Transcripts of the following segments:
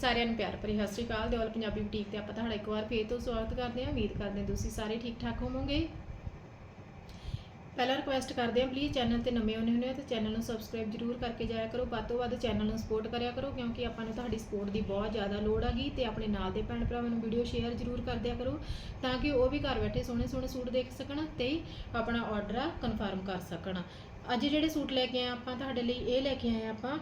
ਸਾਰਿਆਂ ਨੂੰ ਪਿਆਰ ਭਰੀ ਸਤਿ ਸ਼੍ਰੀ ਅਕਾਲ। ਦਿਓਲ ਪੰਜਾਬੀ ਬੁਟੀਕ ਤੇ ਆਪਾਂ ਤੁਹਾਡਾ ਇੱਕ ਵਾਰ ਫੇਰ ਤੋਂ ਸਵਾਗਤ ਕਰਦੇ ਹਾਂ। ਉਮੀਦ ਕਰਦੇ ਹਾਂ ਤੁਸੀਂ ਸਾਰੇ ਠੀਕ ਠਾਕ ਹੋਵੋਗੇ। ਪਹਿਲਾਂ ਰਿਕੁਐਸਟ ਕਰਦੇ ਹਾਂ ਪਲੀਜ਼ ਚੈਨਲ ਤੇ ਨਵੇਂ ਆਉਣੇ ਹੁੰਦੇ ਹੋ ਤਾਂ ਚੈਨਲ ਨੂੰ ਸਬਸਕ੍ਰਾਈਬ ਜਰੂਰ ਕਰਕੇ ਜਾਇਆ ਕਰੋ। ਵੱਧ ਤੋਂ ਵੱਧ ਚੈਨਲ ਨੂੰ ਸਪੋਰਟ ਕਰਿਆ ਕਰੋ ਕਿਉਂਕਿ ਆਪਾਂ ਨੂੰ ਤੁਹਾਡੀ ਸਪੋਰਟ ਦੀ ਬਹੁਤ ਜ਼ਿਆਦਾ ਲੋੜ ਹੈਗੀ ਤੇ ਆਪਣੇ ਨਾਲ ਦੇ ਭੈਣ ਭਰਾਵਾਂ ਨੂੰ ਵੀਡੀਓ ਸ਼ੇਅਰ ਜਰੂਰ ਕਰ ਦਿਆ ਕਰੋ ਤਾਂ ਕਿ ਉਹ ਵੀ ਘਰ ਬੈਠੇ ਸੋਹਣੇ ਸੋਹਣੇ ਸੂਟ ਦੇਖ ਸਕਣ ਤੇ ਆਪਣਾ ਆਰਡਰ ਕਨਫਰਮ ਕਰ ਸਕਣ। ਅੱਜ ਜਿਹੜੇ ਸੂਟ ਲੈ ਕੇ ਆਏ ਆਪਾਂ, ਤੁਹਾਡੇ ਲਈ ਇਹ ਲੈ ਕੇ ਆਏ ਆਪਾਂ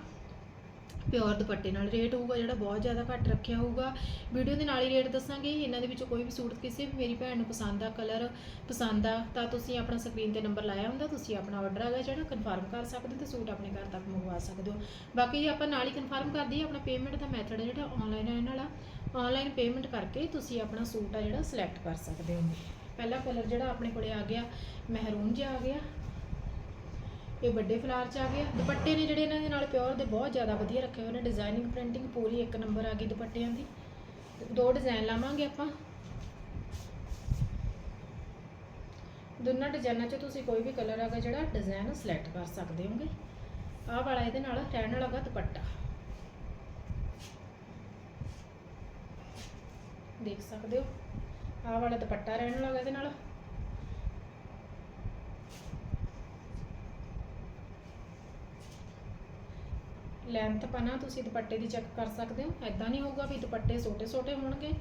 ਪਿਓਰ ਦੁਪੱਟੇ ਨਾਲ ਰੇਟ ਹੋਊਗਾ, ਜਿਹੜਾ ਬਹੁਤ ਜ਼ਿਆਦਾ ਘੱਟ ਰੱਖਿਆ ਹੋਊਗਾ। ਵੀਡੀਓ ਦੇ ਨਾਲ ਹੀ ਰੇਟ ਦੱਸਾਂਗੇ। ਇਹਨਾਂ ਦੇ ਵਿੱਚੋਂ ਕੋਈ ਵੀ ਸੂਟ ਕਿਸੇ ਵੀ ਮੇਰੀ ਭੈਣ ਨੂੰ ਪਸੰਦ ਆ, ਕਲਰ ਪਸੰਦ ਆ, ਤਾਂ ਤੁਸੀਂ ਆਪਣਾ ਸਕਰੀਨ ਤੇ ਨੰਬਰ ਲਾਇਆ ਹੁੰਦਾ, ਤੁਸੀਂ ਆਪਣਾ ਆਰਡਰ ਹੈਗਾ ਜਿਹੜਾ ਕਨਫਰਮ ਕਰ ਸਕਦੇ ਹੋ ਤੇ ਸੂਟ ਆਪਣੇ ਘਰ ਤੱਕ ਮੰਗਵਾ ਸਕਦੇ ਹੋ। ਬਾਕੀ ਜੇ ਆਪਾਂ ਨਾਲ ਹੀ ਕਨਫਰਮ ਕਰ ਦਈਏ, ਆਪਣਾ ਪੇਮੈਂਟ ਦਾ ਮੈਥਡ ਜਿਹੜਾ ਆਨਲਾਈਨ ਹੈ ਇਹਨਾਂ ਵਾਲਾ। ਆਨਲਾਈਨ ਪੇਮੈਂਟ ਕਰਕੇ ਤੁਸੀਂ ਆਪਣਾ ਸੂਟ ਆ ਜਿਹੜਾ ਸਿਲੈਕਟ ਕਰ ਸਕਦੇ ਹੋ। ਪਹਿਲਾ ਕਲਰ ਜਿਹੜਾ ਆਪਣੇ ਕੋਲੇ ਆ ਗਿਆ, ਮਹਿਰੂਨ ਜਿਹਾ ਆ ਗਿਆ। ਇਹ ਵੱਡੇ ਫਲਾਰ ਚ ਆ ਗਿਆ। ਦੁਪੱਟੇ ਨੇ ਜਿਹੜੇ ਇਹਨਾਂ ਦੇ ਨਾਲ ਪਿਓਰ ਦੇ ਬਹੁਤ ਜ਼ਿਆਦਾ ਵਧੀਆ ਰੱਖੇ ਹੋਏ ਨੇ। ਡਿਜ਼ਾਈਨਿੰਗ ਪ੍ਰਿੰਟਿੰਗ ਪੂਰੀ ਇੱਕ ਨੰਬਰ ਆ ਗਈ ਦੁਪੱਟਿਆਂ ਦੀ। ਦੋ ਡਿਜ਼ਾਈਨ ਲਾਵਾਂਗੇ ਆਪਾਂ। ਦੋਨਾਂ ਡਿਜ਼ਾਈਨਾਂ 'ਚ ਤੁਸੀਂ ਕੋਈ ਵੀ ਕਲਰ ਹੈਗਾ ਜਿਹੜਾ ਡਿਜ਼ਾਈਨ ਸਿਲੈਕਟ ਕਰ ਸਕਦੇ ਹੋਗੇ। ਆਹ ਵਾਲਾ ਇਹਦੇ ਨਾਲ ਰਹਿਣ ਵਾਲਾ ਗਾ ਦੁਪੱਟਾ। ਦੇਖ ਸਕਦੇ ਹੋ? ਆਹ ਵਾਲਾ ਦੁਪੱਟਾ ਰਹਿਣ ਵਾਲਾ ਇਹਦੇ ਨਾਲ। ਲੈਂਥ ਪਨਾ ਤੁਸੀਂ ਦੁਪੱਟੇ ਦੀ ਚੈੱਕ ਕਰ ਸਕਦੇ ਹੋ। ਐਦਾਂ ਨਹੀਂ ਹੋਊਗਾ ਵੀ ਦੁਪੱਟੇ ਛੋਟੇ ਛੋਟੇ ਹੋਣਗੇ।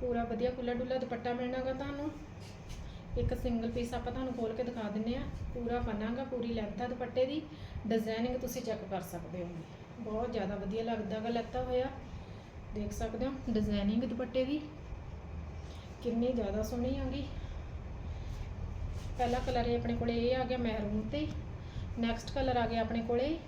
ਪੂਰਾ ਵਧੀਆ ਖੁੱਲਾ ਡੁੱਲਾ ਦੁਪੱਟਾ ਮਿਲਣਾਗਾ ਤੁਹਾਨੂੰ। ਇੱਕ ਸਿੰਗਲ ਪੀਸ ਆਪਾਂ ਤੁਹਾਨੂੰ ਖੋਲ ਕੇ ਦਿਖਾ ਦਿੰਨੇ ਆ। ਪੂਰਾ ਪਨਾਗਾ ਪੂਰੀ ਲੈਂਥ ਆ ਦੁਪੱਟੇ ਦੀ। ਡਿਜ਼ਾਈਨਿੰਗ ਤੁਸੀਂ ਚੈੱਕ ਕਰ ਸਕਦੇ ਹੋ। ਬਹੁਤ ਜ਼ਿਆਦਾ ਵਧੀਆ ਲੱਗਦਾਗਾ ਲੱਤਾ ਹੋਇਆ। ਦੇਖ ਸਕਦੇ ਹੋ ਡਿਜ਼ਾਈਨਿੰਗ ਦੁਪੱਟੇ ਦੀ। ਕਿੰਨੀ ਜ਼ਿਆਦਾ ਸੋਹਣੀ ਆਗੀ ਪਹਿਲਾ ਕਲਰ ਇਹ ਆਪਣੇ ਕੋਲੇ ਇਹ ਆ ਗਿਆ ਮਹਿਰੂਨ ਤੇ। ਨੈਕਸਟ ਕਲਰ ਆ ਗਿਆ ਆਪਣੇ ਕੋਲੇ।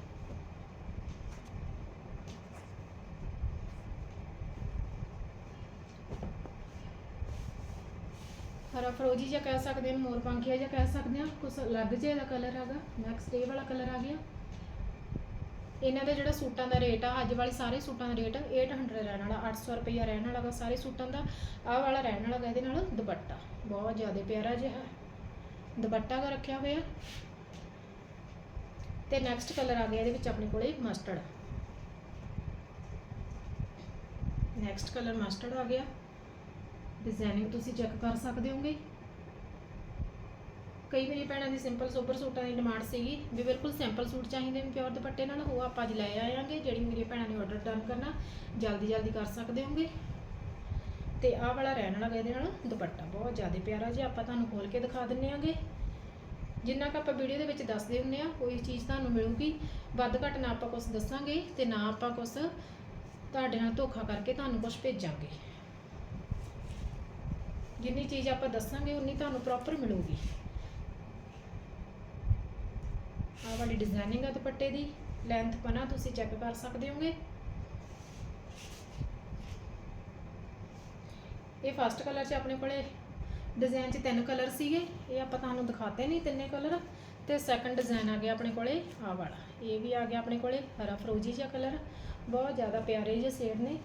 ਹਰਾ ਫਰੋਜੀ ਜਿਹਾ ਕਹਿ ਸਕਦੇ ਹਾਂ, ਮੋਰ ਪੰਖੀਆ ਜਿਹਾ ਕਹਿ ਸਕਦੇ ਹਾਂ, ਕੁਛ ਅਲੱਗ ਜਿਹਾ ਦਾ ਕਲਰ ਹੈਗਾ। ਨੈਕਸਟ ਇਹ ਵਾਲਾ ਕਲਰ ਆ ਗਿਆ। ਇਹਨਾਂ ਦਾ ਜਿਹੜਾ ਸੂਟਾਂ ਦਾ ਰੇਟ ਆ, ਅੱਜ ਵਾਲੇ ਸਾਰੇ ਸੂਟਾਂ ਦਾ ਰੇਟ 800 ਰਹਿਣ ਵਾਲਾ 800 ਰੁਪਈਆ ਰਹਿਣ ਵਾਲਾ ਗਾ ਸਾਰੇ ਸੂਟਾਂ ਦਾ। ਆਹ ਵਾਲਾ ਰਹਿਣ ਵਾਲਾ ਗਾ, ਇਹਦੇ ਨਾਲ ਦੁਪੱਟਾ। ਬਹੁਤ ਜ਼ਿਆਦਾ ਪਿਆਰਾ ਜਿਹਾ। ਦੁਪੱਟਾ ਗਾ ਰੱਖਿਆ ਹੋਇਆ। ਤੇ ਨੈਕਸਟ ਕਲਰ ਆ ਗਿਆ ਇਹਦੇ ਵਿੱਚ ਆਪਣੇ ਕੋਲੇ ਮਸਟਰਡ ਨੈਕਸਟ ਕਲਰ ਮਸਟਰਡ ਆ ਗਿਆ। ਡਿਜ਼ਾਈਨਿੰਗ ਤੁਸੀਂ ਚੈੱਕ ਕਰ ਸਕਦੇ ਹੋਗੇ। ਕਈ ਮੇਰੀ ਭੈਣਾਂ ਦੀ ਸਿੰਪਲ ਸੋਬਰ ਸੂਟਾਂ ਦੀ ਡਿਮਾਂਡ ਸੀਗੀ ਵੀ ਬਿਲਕੁਲ ਸਿੰਪਲ ਸੂਟ ਚਾਹੀਦੇ ਨੇ ਪਿਓਰ ਦੁਪੱਟੇ ਨਾਲ, ਉਹ ਆਪਾਂ ਅੱਜ ਲੈ ਆਵਾਂਗੇ, ਜਿਹੜੀ ਮੇਰੀ ਭੈਣਾਂ ਨੇ ਆਰਡਰ ਡਨ ਕਰਨਾ, ਜਲਦੀ ਜਲਦੀ ਕਰ ਸਕਦੇ ਹੋਗੇ। ਤੇ ਆਹ ਵਾਲਾ ਰਹਿਣ ਵਾਲਾ ਇਹਦੇ ਨਾਲ ਦੁਪੱਟਾ, ਬਹੁਤ ਜ਼ਿਆਦਾ ਪਿਆਰਾ ਜਿਹਾ, ਆਪਾਂ ਤੁਹਾਨੂੰ ਖੋਲ ਕੇ ਦਿਖਾ ਦਿੰਨੇ ਆਂਗੇ। ਜਿੰਨਾ ਕੁ ਆਪਾਂ ਵੀਡੀਓ ਦੇ ਵਿੱਚ ਦੱਸਦੇ ਹੁੰਨੇ ਆ ਕੋਈ ਚੀਜ਼ ਤੁਹਾਨੂੰ ਮਿਲੂਗੀ, ਵੱਧ ਘੱਟ ਨਾ ਆਪਾਂ ਕੁਝ ਦੱਸਾਂਗੇ ਤੇ ਨਾ ਆਪਾਂ ਕੁਝ ਤੁਹਾਡੇ ਨਾਲ ਧੋਖਾ ਕਰਕੇ ਤੁਹਾਨੂੰ ਕੁਝ ਭੇਜਾਂਗੇ। ਜਿੰਨੀ ਚੀਜ਼ ਆਪਾਂ ਦੱਸਾਂਗੇ, ਉਨੀ ਤੁਹਾਨੂੰ ਪ੍ਰੋਪਰ ਮਿਲੂਗੀ। ਆਹ ਵਾਲੀ ਡਿਜ਼ਾਈਨਿੰਗ ਆ ਦੁਪੱਟੇ ਦੀ ਲੈਂਥ ਪਨਾ ਤੁਸੀਂ ਚੈੱਕ ਕਰ ਸਕਦੇ ਹੋਗੇ। ਇਹ ਫਸਟ ਕਲਰ 'ਚ ਆਪਣੇ ਕੋਲੇ ਡਿਜ਼ਾਈਨ 'ਚ ਤਿੰਨ ਕਲਰ ਸੀਗੇ। ਇਹ ਆਪਾਂ ਤੁਹਾਨੂੰ ਦਿਖਾਤੇ ਨਹੀਂ ਤਿੰਨੇ ਕਲਰ ਤੇ ਸੈਕੰਡ ਡਿਜ਼ਾਈਨ ਆ ਗਿਆ ਆਪਣੇ ਕੋਲੇ ਆ ਵਾਲਾ। ਇਹ ਵੀ ਆ ਗਿਆ ਆਪਣੇ ਕੋਲੇ, ਹਰਾ ਫਰੋਜੀ ਜਿਹਾ ਕਲਰ ਬਹੁਤ ਜ਼ਿਆਦਾ ਪਿਆਰੇ ਜਿਹੇ ਸ਼ੇਡ ਨੇ।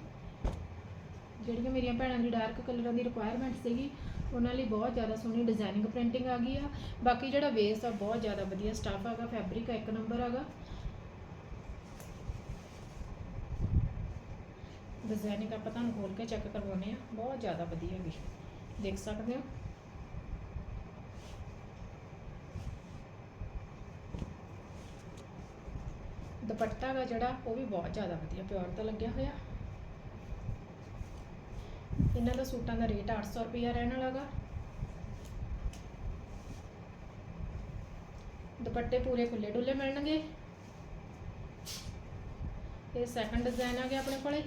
ਜਿਹੜੀਆਂ ਮੇਰੀਆਂ ਭੈਣਾਂ ਦੀ ਡਾਰਕ ਕਲਰਾਂ ਦੀ ਰਿਕੁਆਇਰਮੈਂਟ ਸੀਗੀ, ਉਹਨਾਂ ਲਈ ਬਹੁਤ ਜ਼ਿਆਦਾ ਸੋਹਣੀ ਡਿਜ਼ਾਈਨਿੰਗ ਪ੍ਰਿੰਟਿੰਗ ਆ ਗਈ ਆ। ਬਾਕੀ ਜਿਹੜਾ ਵੇਸ ਆ, ਬਹੁਤ ਜ਼ਿਆਦਾ ਵਧੀਆ ਸਟਾਫ ਹੈਗਾ ਫੈਬਰਿਕ ਇੱਕ ਨੰਬਰ ਹੈਗਾ ਡਿਜ਼ਾਈਨਿੰਗ ਆਪਾਂ ਤੁਹਾਨੂੰ ਖੋਲ ਕੇ ਚੈੱਕ ਕਰਵਾਉਨੇ ਆ। ਬਹੁਤ ਜ਼ਿਆਦਾ ਵਧੀਆ ਹੈਗੀ ਦੇਖ ਸਕਦੇ ਹੋ? ਦੁਪੱਟਾ ਦਾ ਜਿਹੜਾ, ਉਹ ਵੀ ਬਹੁਤ ਜ਼ਿਆਦਾ ਵਧੀਆ ਪਿਓਰ ਦਾ ਲੱਗਿਆ ਹੋਇਆ। ਇਹਨਾਂ ਦਾ ਸੂਟਾਂ ਦਾ ਰੇਟ 800 ਰੁਪਿਆ ਰਹਿਣ ਵਾਲਾ ਗਾ। ਦੁਪੱਟੇ ਪੂਰੇ ਖੁੱਲੇ ਡੁੱਲੇ ਮਿਲਣਗੇ। ਇਹ ਸੈਕੰਡ ਡਿਜ਼ਾਈਨ ਆ ਗਿਆ ਆਪਣੇ ਕੋਲੇ।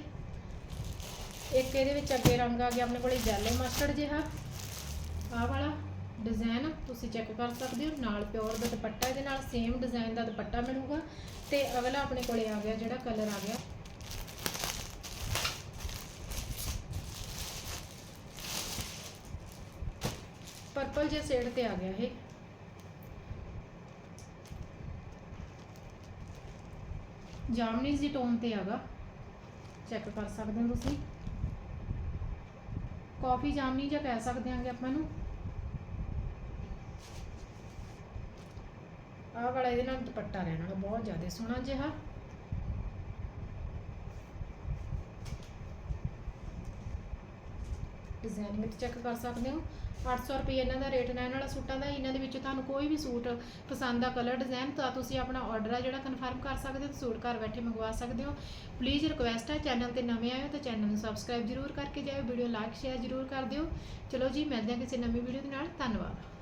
ਇੱਕ ਇਹਦੇ ਵਿੱਚ ਅੱਗੇ ਰੰਗ ਆ ਗਿਆ ਆਪਣੇ ਕੋਲੇ ਯੈਲੋ ਮਸਟਰਡ ਜਿਹਾ। ਆਹ ਵਾਲਾ। ਡਿਜ਼ਾਈਨ ਤੁਸੀਂ ਚੈੱਕ ਕਰ ਸਕਦੇ ਹੋ, ਨਾਲ ਪਿਓਰ ਦਾ ਦੁਪੱਟਾ, ਇਹਦੇ ਨਾਲ ਸੇਮ ਡਿਜ਼ਾਈਨ ਦਾ ਦੁਪੱਟਾ ਮਿਲੂਗਾ ਤੇ ਅਗਲਾ ਆਪਣੇ ਕੋਲੇ ਆ ਗਿਆ, ਜਿਹੜਾ ਕਲਰ ਆ ਗਿਆ। ਪਰਪਲ ਜੇ ਸ਼ੇਡ ਤੇ ਆ ਗਿਆ ਇਹ। ਜਾਮਨੀ ਦੀ ਟੋਨ ਤੇ ਆਗਾ ਚੈੱਕ ਕਰ ਸਕਦੇ ਹੋ ਤੁਸੀਂ। ਕਾਫੀ ਜਾਮਨੀ ਜਾਂ ਕਹਿ ਸਕਦੇ ਆਂਗੇ ਆਪਾਂ ਨੂੰ। ਆਹ ਵਾਲਾ ਇਹਦੇ ਨਾਲ ਦੁਪੱਟਾ ਲੈਣ ਵਾਲਾ ਬਹੁਤ ਜ਼ਿਆਦਾ ਸੋਹਣਾ ਜਿਹਾ। ਡਿਜ਼ਾਈਨ ਵਿੱਚ ਚੈੱਕ ਕਰ ਸਕਦੇ ਹੋ। 800 ਰੁਪਏ ਇਹਨਾਂ ਦਾ ਰੇਟ ਰਹਿਣ ਵਾਲਾ ਸੂਟਾਂ ਦਾ, ਇਹਨਾਂ ਦੇ ਵਿੱਚ ਤੁਹਾਨੂੰ ਕੋਈ ਵੀ ਸੂਟ ਪਸੰਦ ਆ ਕਲਰ ਡਿਜ਼ਾਈਨ ਤਾਂ ਤੁਸੀਂ ਆਪਣਾ ਆਰਡਰ ਆ ਜਿਹੜਾ ਕਨਫਰਮ ਕਰ ਸਕਦੇ ਹੋ ਸੂਟ ਘਰ ਬੈਠੇ ਮੰਗਵਾ ਸਕਦੇ ਹੋ। ਪਲੀਜ਼ ਰਿਕੁਐਸਟ ਹੈ ਚੈਨਲ ਤੇ ਨਵੇਂ ਆਏ ਹੋ ਤਾਂ ਚੈਨਲ ਨੂੰ ਸਬਸਕ੍ਰਾਈਬ ਜ਼ਰੂਰ ਕਰਕੇ ਜਾਇਓ ਵੀਡੀਓ ਲਾਈਕ ਸ਼ੇਅਰ ਜ਼ਰੂਰ ਕਰ ਦਿਓ। ਚਲੋ ਜੀ, ਮਿਲਦੇ ਹਾਂ ਕਿਸੇ ਨਵੀਂ ਵੀਡੀਓ ਦੇ ਨਾਲ, ਧੰਨਵਾਦ।